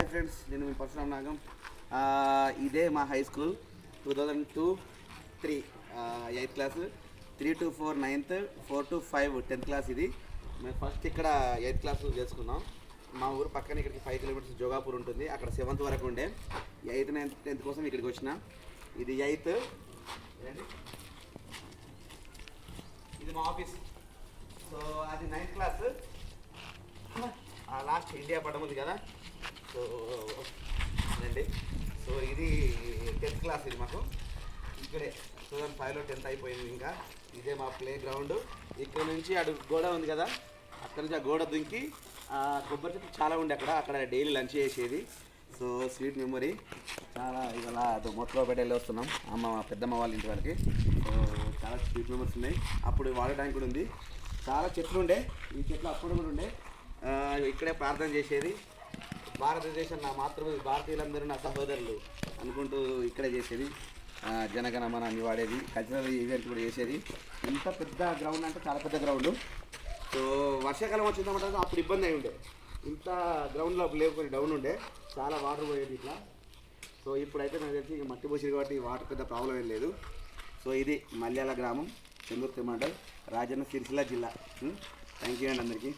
Hi friends నేను మీ పరశురామ నాగం. ఇదే మా high school two thousand two three eighth class three to four ninth four to five tenth class ఇది. మేము first ఇక్కడ eighth class చేసుకున్నాం. మా ఊరు పక్కన ఇక్కడికి ఫైవ్ కిలోమీటర్స్ జోగాపూర్ ఉంటుంది. అక్కడ సెవెంత్ వరకు ఉండే. ఎయిత్ నైన్త్ టెన్త్ కోసం ఇక్కడికి వచ్చిన. ఇది ఎయిత్ ఇది మా ఆఫీస్ సో అది నైన్త్ క్లాస్ ఇండియా పటం ఉంది కదా? సో అండి సో ఇది టెన్త్ క్లాస్ ఇది మాకు. ఇక్కడే టూ థౌజండ్ ఫైవ్లో టెన్త్ అయిపోయింది ఇంకా. ఇదే మా ప్లే గ్రౌండ్ ఇక్కడ నుంచి అటు గోడ ఉంది కదా? అక్కడ నుంచి ఆ గోడ దుంకి కొబ్బరి చెట్టు చాలా ఉండే అక్కడ. అక్కడ డైలీ లంచ్ చేసేది. సో స్వీట్ మెమొరీ చాలా ఇవాళ అటు మొత్తం వెళ్ళి వస్తున్నాం. అమ్మ పెద్దమ్మ వాళ్ళ ఇంటి వాళ్ళకి. సో చాలా స్వీట్ మెమరీస్ ఉన్నాయి. అప్పుడు వాడడానికి కూడా ఉంది. చాలా చెట్లు ఉండే. ఈ చెట్లు అప్పుడు కూడా ఉండే. ఇక్కడే ప్రార్థన చేసేది. భారతదేశం నా మాతృభూమి భారతీయులందరూ నా సహోదరులు అనుకుంటూ ఇక్కడే చేసేది. జనగణమనాన్ని జనగణమన అని వాడేది. కల్చరల్ ఈవెంట్ కూడా చేసేది. ఇంత పెద్ద గ్రౌండ్ అంటే చాలా పెద్ద గ్రౌండ్ సో వర్షాకాలం వచ్చిందంటే అప్పుడు ఇబ్బంది అయి ఉండే. ఇంత గ్రౌండ్లో లేకపోతే డౌన్ ఉండే. చాలా వాటర్ పోయేది ఇట్లా. సో ఇప్పుడైతే నాకు తెలిసి మట్టి పోసింది కాబట్టి వాటర్ పెద్ద ప్రాబ్లం ఏం లేదు. సో ఇది మల్యాల గ్రామం చెందుర్తి మండల్ రాజన్న సిరిసిల్ల జిల్లా. థ్యాంక్ యూ అండి అందరికీ.